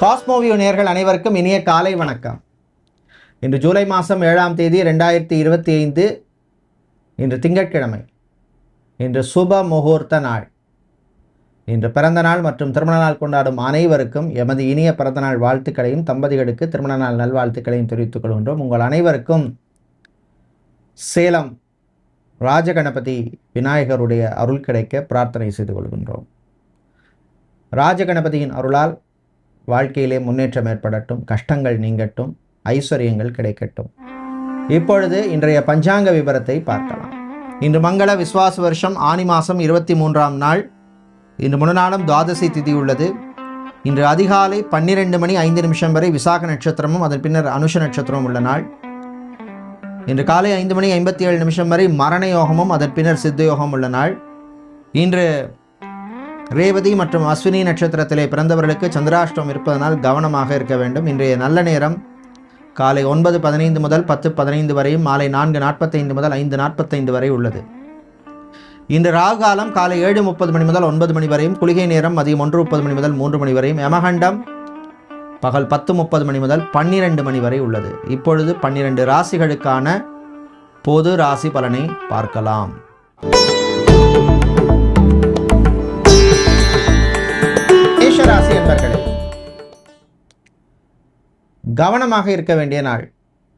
காஸ்மோவியோ நேர்கள் அனைவருக்கும் இனிய காலை வணக்கம். இன்று ஜூலை மாதம் ஏழாம் தேதி ரெண்டாயிரத்தி இருபத்தி ஐந்து இன்று திங்கட்கிழமை இன்று சுப முகூர்த்த நாள். இன்று பிறந்த நாள் மற்றும் திருமண நாள் கொண்டாடும் அனைவருக்கும் எமது இனிய பிறந்த நாள் வாழ்த்துக்களையும் தம்பதிகளுக்கு திருமண நாள் நல்வாழ்த்துக்களையும் தெரிவித்துக் கொள்கின்றோம். உங்கள் அனைவருக்கும் சேலம் ராஜகணபதி விநாயகருடைய அருள் கிடைக்க பிரார்த்தனை செய்து கொள்கின்றோம். ராஜகணபதியின் அருளால் வாழ்க்கையிலே முன்னேற்றம் ஏற்படட்டும் கஷ்டங்கள் நீங்கட்டும் ஐஸ்வர்யங்கள் கிடைக்கட்டும். இப்பொழுது இன்றைய பஞ்சாங்க விபரத்தை பார்க்கலாம். இன்று மங்கள விஸ்வாச வருஷம் ஆனி மாதம் இருபத்தி மூன்றாம் நாள். இன்று முன்னாளும் துவாதசி திதி உள்ளது. இன்று அதிகாலை பன்னிரெண்டு மணி ஐந்து நிமிஷம் வரை விசாக நட்சத்திரமும் அதன் பின்னர் அனுஷ நட்சத்திரமும் உள்ள நாள். இன்று காலை ஐந்து மணி ஐம்பத்தி ஏழு நிமிஷம் வரை மரண யோகமும் அதன் பின்னர் சித்த யோகம் உள்ள நாள். இன்று ரேவதி மற்றும் அஸ்வினி நட்சத்திரத்திலே பிறந்தவர்களுக்கு சந்திராஷ்டம் இருப்பதனால் கவனமாக இருக்க வேண்டும். இன்றைய நல்ல நேரம் காலை ஒன்பது பதினைந்து முதல் பத்து பதினைந்து வரையும் மாலை நான்கு நாற்பத்தைந்து முதல் ஐந்து நாற்பத்தைந்து வரை உள்ளது. இன்று ராகு காலம் காலை ஏழு முப்பது மணி முதல் ஒன்பது மணி வரையும் குளிகை நேரம் மதியம் ஒன்று முப்பது மணி முதல் மூன்று மணி வரையும் யமகண்டம் பகல் பத்து முப்பது மணி முதல் பன்னிரண்டு மணி வரை உள்ளது. இப்பொழுது பன்னிரண்டு ராசிகளுக்கான பொது ராசி பலனை பார்க்கலாம். மேஷராசி என்பர்களே கவனமாக இருக்க வேண்டிய நாள்.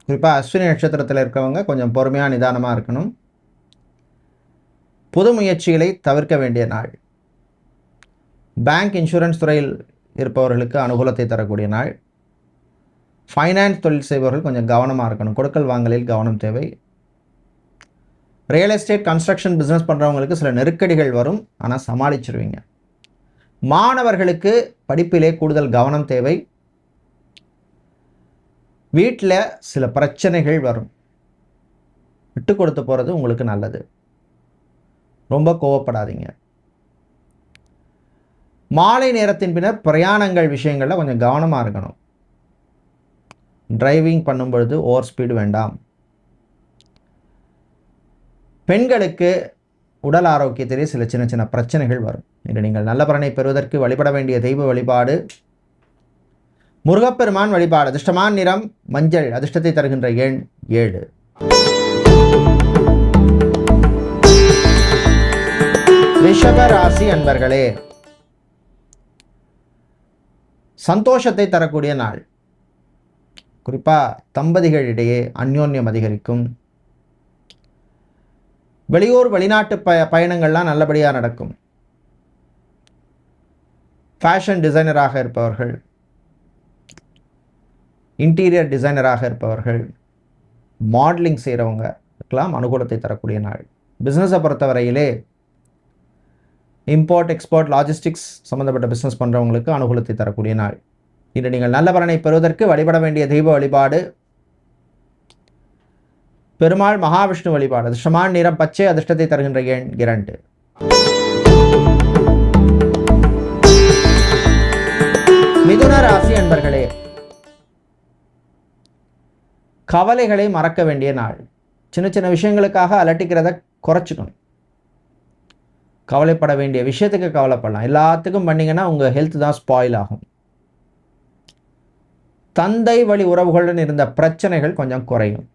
குறிப்பாக அஸ்வினி நட்சத்திரத்தில் இருக்கிறவங்க கொஞ்சம் பொறுமையாக நிதானமாக இருக்கணும். புது முயற்சிகளை தவிர்க்க வேண்டிய நாள். பேங்க் இன்சூரன்ஸ் துறையில் இருப்பவர்களுக்கு அனுகூலத்தை தரக்கூடிய நாள். ஃபைனான்ஸ் தொழில் செய்பவர்கள் கொஞ்சம் கவனமாக இருக்கணும். கொடுக்கல் வாங்கலில் கவனம் தேவை. ரியல் எஸ்டேட் கன்ஸ்ட்ரக்ஷன் பிஸ்னஸ் பண்ணுறவங்களுக்கு சில நெருக்கடிகள் வரும். ஆனால் சமாளிச்சிருவீங்க. மாணவர்களுக்கு படிப்பிலே கூடுதல் கவனம் தேவை. வீட்டில் சில பிரச்சனைகள் வரும். விட்டு கொடுத்து போகிறது உங்களுக்கு நல்லது. ரொம்ப கோவப்படாதீங்க. மாலை நேரத்தின் பின்னர் பிரயாணங்கள் விஷயங்களில் கொஞ்சம் கவனமாக இருக்கணும். டிரைவிங் பண்ணும் பொழுது ஓவர் ஸ்பீடு வேண்டாம். பெண்களுக்கு உடல் ஆரோக்கியத்திலே சில சின்ன சின்ன பிரச்சனைகள் வரும். இன்று நீங்கள் நல்ல பலனை பெறுவதற்கு வழிபட வேண்டிய தெய்வ வழிபாடு. முருகப்பெருமான் வழிபாடு. அதிர்ஷ்டமான நிறம் மஞ்சள். அதிர்ஷ்டத்தை தருகின்ற எண் ஏழு. ரிஷப ராசி அன்பர்களே சந்தோஷத்தை தரக்கூடிய நாள். குறிப்பாக தம்பதிகளிடையே அந்யோன்யம் அதிகரிக்கும். வெளியூர் வெளிநாட்டு ப பயணங்கள்லாம் நல்லபடியாக நடக்கும். ஃபேஷன் டிசைனராக இருப்பவர்கள். இன்டீரியர் டிசைனராக இருப்பவர்கள். மாடலிங் செய்கிறவங்களுக்கெல்லாம் அனுகூலத்தை தரக்கூடிய நாள். பிஸ்னஸை பொறுத்தவரையிலே இம்போர்ட் எக்ஸ்போர்ட் லாஜிஸ்டிக்ஸ் சம்மந்தப்பட்ட பிஸ்னஸ் பண்ணுறவங்களுக்கு அனுகூலத்தை தரக்கூடிய நாள். இன்று நீங்கள் நல்ல பலனை பெறுவதற்கு வழிபட வேண்டிய தெய்வ வழிபாடு. பெருமாள் மகாவிஷ்ணு வழிபாடு. அதிர்ஷ்டமான நிறம் பச்சை அதிர்ஷ்டத்தை தருகின்ற எண் இரண்டு. மிதுன ராசி அன்பர்களே கவலைகளை மறக்க வேண்டிய நாள். சின்ன சின்ன விஷயங்களுக்காக அலட்டிக்கிறத குறைச்சிக்கணும். கவலைப்பட வேண்டிய விஷயத்துக்கு கவலைப்படலாம். எல்லாத்துக்கும் பண்ணீங்கன்னா உங்கள் ஹெல்த் தான் ஸ்பாயில் ஆகும். தந்தை வழி உறவுகளுடன் இருந்த பிரச்சனைகள் கொஞ்சம் குறையும்.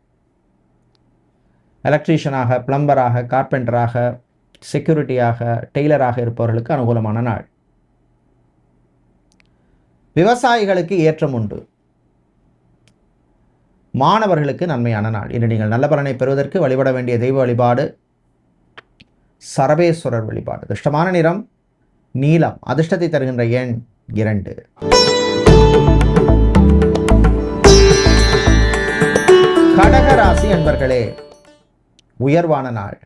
எலக்ட்ரீஷியனாக பிளம்பராக கார்பெண்டராக செக்யூரிட்டியாக டெய்லராக இருப்பவர்களுக்கு அனுகூலமான நாள். விவசாயிகளுக்கு ஏற்றம் உண்டு. மாணவர்களுக்கு நன்மையான நாள். இன்று நீங்கள் நல்ல பலனை பெறுவதற்கு வழிபட வேண்டிய தெய்வ வழிபாடு சரபேஸ்வரர் வழிபாடு. அதிர்ஷ்டமான நிறம் நீலம். அதிர்ஷ்டத்தை தருகின்ற எண் இரண்டு. கடகராசி என்பர்களே உயர்வான நாள்.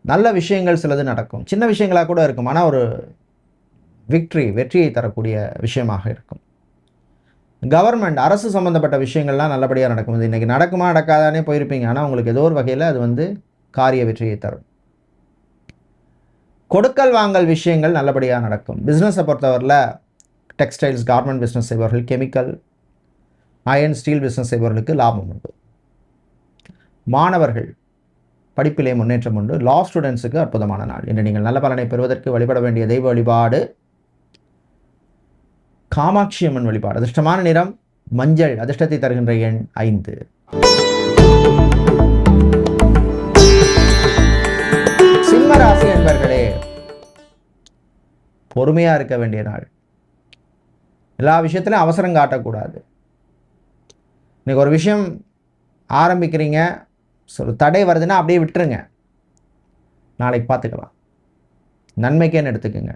நல்ல விஷயங்கள் சிலது நடக்கும். சின்ன விஷயங்களாக கூட இருக்கும். ஆனால் ஒரு விக்ட்ரி வெற்றியை தரக்கூடிய விஷயமாக இருக்கும். கவர்மெண்ட் அரசு சம்மந்தப்பட்ட விஷயங்கள்லாம் நல்லபடியாக நடக்கும். இது இன்றைக்கி நடக்குமா நடக்காதானே போயிருப்பீங்க. ஆனால் உங்களுக்கு ஏதோ ஒரு வகையில் அது வந்து காரிய வெற்றியை தரும். கொடுக்கல் வாங்கல் விஷயங்கள் நல்லபடியாக நடக்கும். பிஸ்னஸை பொறுத்தவரையில் டெக்ஸ்டைல்ஸ் கார்மெண்ட் பிஸ்னஸ் செய்பவர்கள் கெமிக்கல் அயன் ஸ்டீல் பிஸ்னஸ் செய்பவர்களுக்கு லாபம் உண்டு. மாணவர்கள் படிப்பிலே முன்னேற்றம் உண்டு. லா ஸ்டூடெண்ட்ஸுக்கு அற்புதமான நாள். இன்று நீங்கள் நல்ல பலனை பெறுவதற்கு வழிபட வேண்டிய தெய்வ வழிபாடு காமாட்சி அம்மன் வழிபாடு. அதிர்ஷ்டமான நிறம் மஞ்சள் அதிர்ஷ்டத்தை தருகின்ற எண் ஐந்து. சிம்ம ராசி என்பர்களே பொறுமையாக இருக்க வேண்டிய நாள். எல்லா விஷயத்திலும் அவசரம் காட்டக்கூடாது. இன்னைக்கு ஒரு விஷயம் ஆரம்பிக்கிறீங்க ஒரு தடை வருதுன்னா அப்படியே விட்டுருங்க. நாளைக்கு பார்த்துக்கலாம். நன்மைக்கேன்னு எடுத்துக்கோங்க.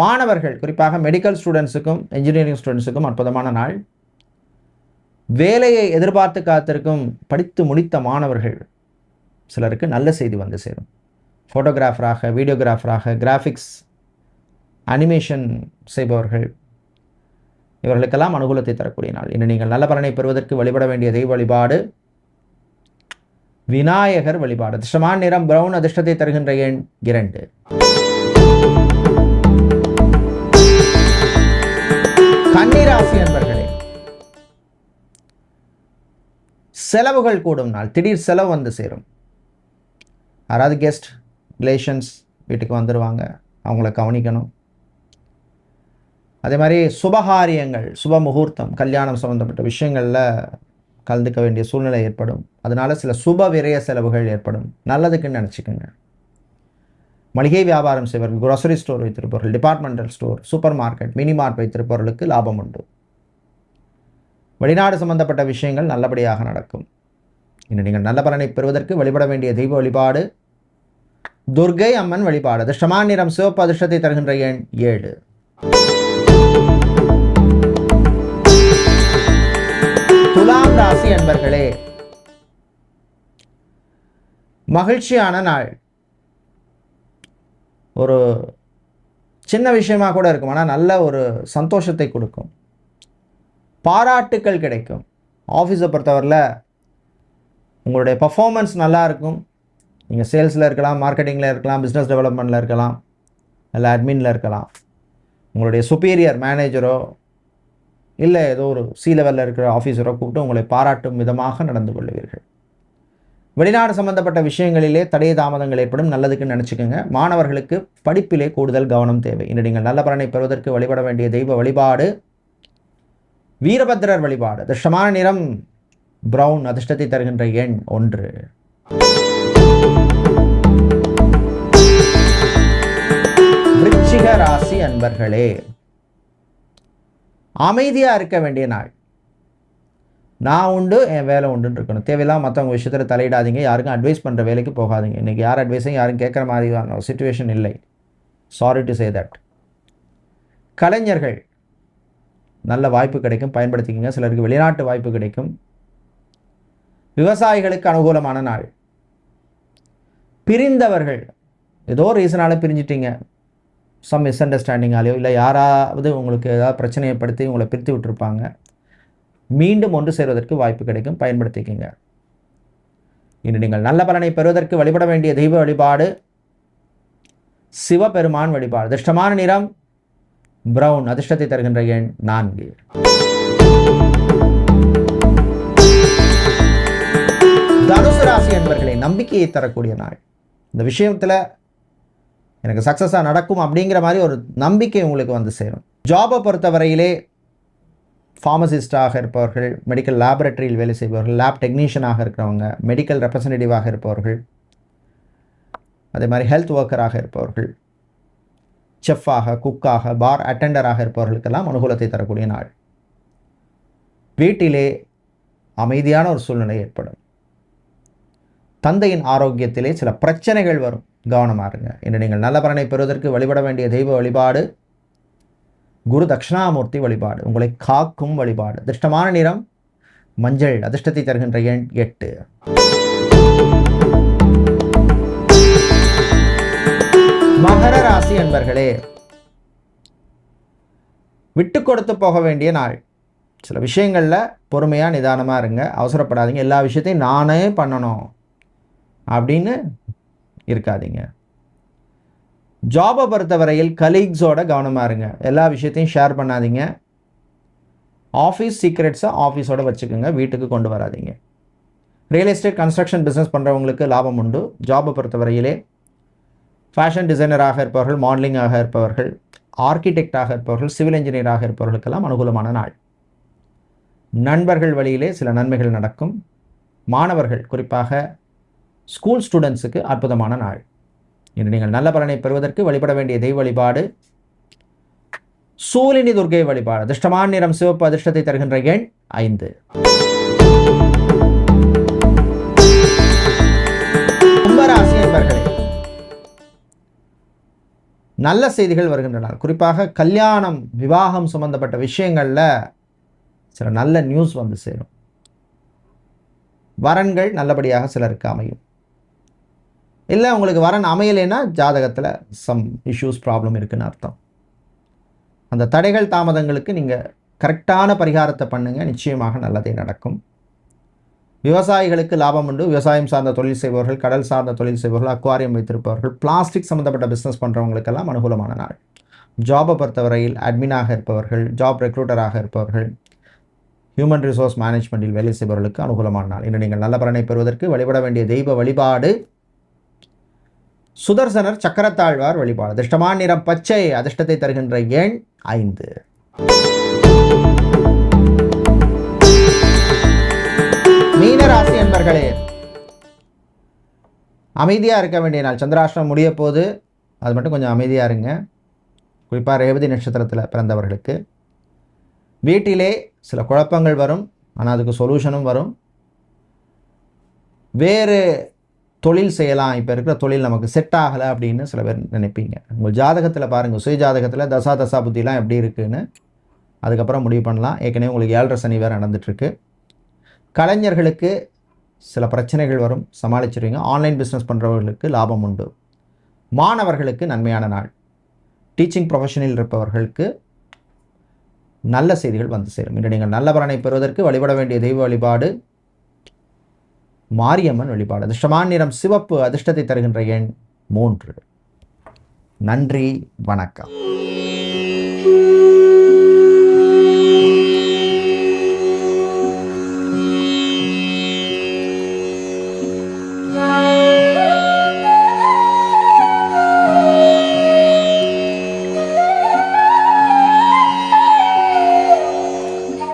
மாணவர்கள் குறிப்பாக மெடிக்கல் ஸ்டூடெண்ட்ஸுக்கும் இன்ஜினியரிங் ஸ்டூடெண்ட்ஸுக்கும் அற்புதமான நாள். வேலையை எதிர்பார்த்து காத்திருக்கும் படித்து முடித்த மாணவர்கள் சிலருக்கு நல்ல செய்தி வந்து சேரும். ஃபோட்டோகிராஃபராக வீடியோகிராஃபராக கிராஃபிக்ஸ் அனிமேஷன் செய்பவர்கள் இவர்களுக்கெல்லாம் அனுகூலத்தை தரக்கூடிய நாள். இன்று நீங்கள் நல்ல பலனை பெறுவதற்கு வழிபட வேண்டிய தெய்வ வழிபாடு விநாயகர் வழிபாடு. அதிர்ஷ்டமான நிறம் பிரவுன் அதிர்ஷ்டத்தை தருகின்ற எண் இரண்டு. கன்னிராசி அன்பர்களே செலவுகள் கூடும் நாள் திடீர் செலவு வந்து சேரும். யாராவது கெஸ்ட் ரிலேஷன்ஸ் வீட்டுக்கு வந்துடுவாங்க அவங்கள கவனிக்கணும். அதே மாதிரி சுபகாரியங்கள் சுப முகூர்த்தம் கல்யாணம் சம்மந்தப்பட்ட விஷயங்களில் கலந்துக்க வேண்டிய சூழ்நிலை ஏற்படும். அதனால் சில சுப விரய செலவுகள் ஏற்படும். நல்லதுக்குன்னு நினச்சிக்கோங்க. மளிகை வியாபாரம் செய்வர்கள் குரோசரி ஸ்டோர் வைத்திருப்பவர்கள் departmental store super market mini mart வைத்திருப்பவர்களுக்கு லாபம் உண்டு. வெளிநாடு சம்பந்தப்பட்ட விஷயங்கள் நல்லபடியாக நடக்கும். இன்று நீங்கள் நல்ல பலனை பெறுவதற்கு வழிபட வேண்டிய தெய்வ வழிபாடு துர்கை அம்மன் வழிபாடு அதிர்ஷ்டமான நிறம் சிவப்பு அதிர்ஷ்டத்தை தருகின்ற எண் ஏழு. துலாம் ராசி அன்பர்களே மகிழ்ச்சியான நாள். ஒரு சின்ன விஷயமா கூட இருக்கும். ஆனால் நல்ல ஒரு சந்தோஷத்தை கொடுக்கும். பாராட்டுக்கள் கிடைக்கும். ஆஃபீஸை பொறுத்தவரையில் உங்களுடைய பர்ஃபார்மன்ஸ் நல்லா இருக்கும். நீங்கள் சேல்ஸில் இருக்கலாம் மார்க்கெட்டிங்கில் இருக்கலாம் பிஸ்னஸ் டெவலப்மெண்ட்டில் இருக்கலாம் இல்லை அட்மினில் இருக்கலாம். உங்களுடைய சுப்பீரியர் மேனேஜரோ இல்லை ஏதோ ஒரு சி லெவலில் இருக்கிற ஆஃபீஸரோ கூப்பிட்டு உங்களை பாராட்டும் விதமாக நடந்து கொள்வீர்கள் வெளிநாடு சம்பந்தப்பட்ட விஷயங்களிலே தடை தாமதங்கள் ஏற்படும் நல்லதுக்குன்னு நினச்சிக்கோங்க. மாணவர்களுக்கு படிப்பிலே கூடுதல் கவனம் தேவை. இன்று நீங்கள் நல்ல பலனை பெறுவதற்கு வழிபட வேண்டிய தெய்வ வழிபாடு வீரபத்திரர் வழிபாடு. அதிர்ஷ்டமான நிறம் பிரவுன் அதிர்ஷ்டத்தை தருகின்ற எண் ஒன்று. விருச்சிக ராசி அன்பர்களே அமைதியாக இருக்க வேண்டிய நாள். நான் உண்டு என் வேலை உண்டுன்னு இருக்கணும். தேவையில்லாம மற்றவங்க விஷயத்தில் தலையிடாதீங்க. யாருக்கும் அட்வைஸ் பண்ணுற வேலைக்கு போகாதீங்க. இன்றைக்கி யார் அட்வைஸையும் யாரும் கேட்குற மாதிரியான சுச்சுவேஷன் இல்லை. சாரி டு சே தட் கலைஞர்கள் நல்ல வாய்ப்பு கிடைக்கும். பயன்படுத்திக்கங்க. சிலருக்கு வெளிநாட்டு வாய்ப்பு கிடைக்கும். விவசாயிகளுக்கு அனுகூலமான நாள். பிரிந்தவர்கள் ஏதோ ரீசனால் பிரிஞ்சிட்டிங்க. சம் மிஸ் அண்டர்ஸ்டாண்டிங்காலேயோ இல்லை யாராவது உங்களுக்கு ஏதாவது பிரச்சனையை படுத்தி உங்களை பிரித்து விட்டுருப்பாங்க. மீண்டும் ஒன்று சேர்வதற்கு வாய்ப்பு கிடைக்கும். பயன்படுத்திக்கங்க. இன்று நீங்கள் நல்ல பலனை பெறுவதற்கு வழிபட வேண்டிய தெய்வ வழிபாடு சிவபெருமான் வழிபாடு. அதிர்ஷ்டமான நிறம் பிரவுன் அதிர்ஷ்டத்தை தருகின்ற எண் நான்கு. தனுசு ராசி என்பர்களை நம்பிக்கையை தரக்கூடிய நாள். இந்த விஷயத்தில் எனக்கு சக்ஸஸாக நடக்கும் அப்படிங்கிற மாதிரி ஒரு நம்பிக்கை உங்களுக்கு வந்து சேரும். ஜாபை பொறுத்தவரையிலே ஃபார்மசிஸ்டாக இருப்பவர்கள் மெடிக்கல் லேபரட்டரியில் வேலை செய்பவர்கள் லேப் டெக்னீஷியனாக இருக்கிறவங்க மெடிக்கல் ரெப்ரசன்டேட்டிவாக இருப்பவர்கள் அதே மாதிரி ஹெல்த் ஒர்க்கராக இருப்பவர்கள் செஃப்பாக குக்காக பார் அட்டெண்டராக இருப்பவர்களுக்கெல்லாம் அனுகூலத்தை தரக்கூடிய நாள். வீட்டிலே அமைதியான ஒரு சூழ்நிலை ஏற்படும். தந்தையின் ஆரோக்கியத்திலே சில பிரச்சனைகள் வரும். கவனமாக இருங்க. இன்று நீங்கள் நல்ல பலனை பெறுவதற்கு வழிபட வேண்டிய தெய்வ வழிபாடு குரு தட்சிணாமூர்த்தி வழிபாடு உங்களை காக்கும் வழிபாடு. அதிர்ஷ்டமான நிறம் மஞ்சள் அதிர்ஷ்டத்தை தருகின்ற எண் எட்டு. மகர ராசி அன்பர்களே விட்டு கொடுத்து போக வேண்டிய நாள். சில விஷயங்களில் பொறுமையாக நிதானமாக இருங்க. அவசரப்படாதீங்க. எல்லா விஷயத்தையும் நானே பண்ணணும் அப்படின்னு இருக்காதீங்க. ஜாபை பொறுத்தவரையில் கலீக்ஸோட கவனமாக இருங்க. எல்லா விஷயத்தையும் ஷேர் பண்ணாதீங்க. ஆஃபீஸ் சீக்ரெட்ஸை ஆஃபீஸோடு வச்சுக்கோங்க. வீட்டுக்கு கொண்டு வராதீங்க. ரியல் எஸ்டேட் கன்ஸ்ட்ரக்ஷன் பிஸ்னஸ் பண்ணுறவங்களுக்கு லாபம் உண்டு. ஜாபை பொறுத்தவரையிலே ஃபேஷன் டிசைனராக இருப்பவர்கள் மாடலிங்காக இருப்பவர்கள் ஆர்கிடெக்டாக இருப்பவர்கள் சிவில் இன்ஜினியராக இருப்பவர்களுக்கெல்லாம் அனுகூலமான நாள். நண்பர்கள் வழியிலே சில நன்மைகள் நடக்கும். மாணவர்கள் குறிப்பாக ஸ்கூல் ஸ்டூடெண்ட்ஸுக்கு அற்புதமான நாள். இன்று நீங்கள் நல்ல பலனை பெறுவதற்கு வழிபட வேண்டிய தெய்வ வழிபாடு. சூலினி துர்கை வழிபாடு. அதிர்ஷ்டமான நிறம் சிவப்பு அதிர்ஷ்டத்தை தருகின்ற எண் ஐந்து. நல்ல செய்திகள் வருகின்றன குறிப்பாக கல்யாணம் விவாகம் சம்பந்தப்பட்ட விஷயங்களில் சில நல்ல நியூஸ் வந்து சேரும். வரன்கள் நல்லபடியாக சிலருக்கு அமையும். இல்லை உங்களுக்கு வரன் அமையலைன்னா ஜாதகத்தில் சம் இஷ்யூஸ் ப்ராப்ளம் இருக்குன்னு அர்த்தம். அந்த தடைகள் தாமதங்களுக்கு நீங்கள் கரெக்டான பரிகாரத்தை பண்ணுங்கள் நிச்சயமாக நல்லதே நடக்கும். விவசாயிகளுக்கு லாபம் உண்டு. விவசாயம் சார்ந்த தொழில் செய்பவர்கள் கடல் சார்ந்த தொழில் செய்பவர்கள் அக்வாரியம் வைத்திருப்பவர்கள் பிளாஸ்டிக் சம்மந்தப்பட்ட பிஸ்னஸ் பண்ணுறவங்களுக்கெல்லாம் அனுகூலமான நாள். ஜாபை பொறுத்தவரையில் அட்மினாக இருப்பவர்கள் ஜாப் ரெக்ரூட்டராக இருப்பவர்கள் ஹியூமன் ரிசோர்ஸ் மேனேஜ்மெண்ட்டில் வேலை செய்பவர்களுக்கு அனுகூலமான நாள். இன்று நீங்கள் நல்ல பலனை பெறுவதற்கு வழிபட வேண்டிய தெய்வ வழிபாடு சுதர்சனர் சக்கரத்தாழ்வார் வழிபாடு. அதிர்ஷ்டமான நிறம் பச்சை அதிர்ஷ்டத்தை தருகின்ற எண் ஐந்து. மீனராசி என்பர்களே அமைதியாக இருக்க வேண்டிய நாள். சந்திராஷ்டிரம் முடிய போது அது மட்டும் கொஞ்சம் அமைதியாக இருங்க. குறிப்பாக ரேவதி நட்சத்திரத்தில் பிறந்தவர்களுக்கு. வீட்டிலே சில குழப்பங்கள் வரும் ஆனால் அதுக்கு சொல்யூஷனும் வரும். வேறு தொழில் செய்யலாம். இப்போ இருக்கிற தொழில் நமக்கு செட் ஆகலை அப்படின்னு சில பேர் நினைப்பீங்க. உங்கள் ஜாதகத்தில் பாருங்கள் சுய ஜாதகத்தில் தசா தசா புத்திலாம் எப்படி இருக்குதுன்னு அதுக்கப்புறம் முடிவு பண்ணலாம். ஏற்கனவே உங்களுக்கு ஏழரை சனி வேறு நடந்துட்டுருக்கு. கலைஞர்களுக்கு சில பிரச்சனைகள் வரும். சமாளிச்சிருவீங்க. ஆன்லைன் பிஸ்னஸ் பண்ணுறவர்களுக்கு லாபம் உண்டு. மாணவர்களுக்கு நன்மையான நாள். டீச்சிங் ப்ரொஃபஷனில் இருப்பவர்களுக்கு நல்ல செய்திகள் வந்து சேரும். இன்று நீங்கள் நல்ல பலனை பெறுவதற்கு வழிபட வேண்டிய தெய்வ வழிபாடு மாரியம்மன் வழிபாடு. அதிர்ஷ்டமான நிறம் சிவப்பு அதிர்ஷ்டத்தை தருகின்ற எண் மூன்று. நன்றி வணக்கம்.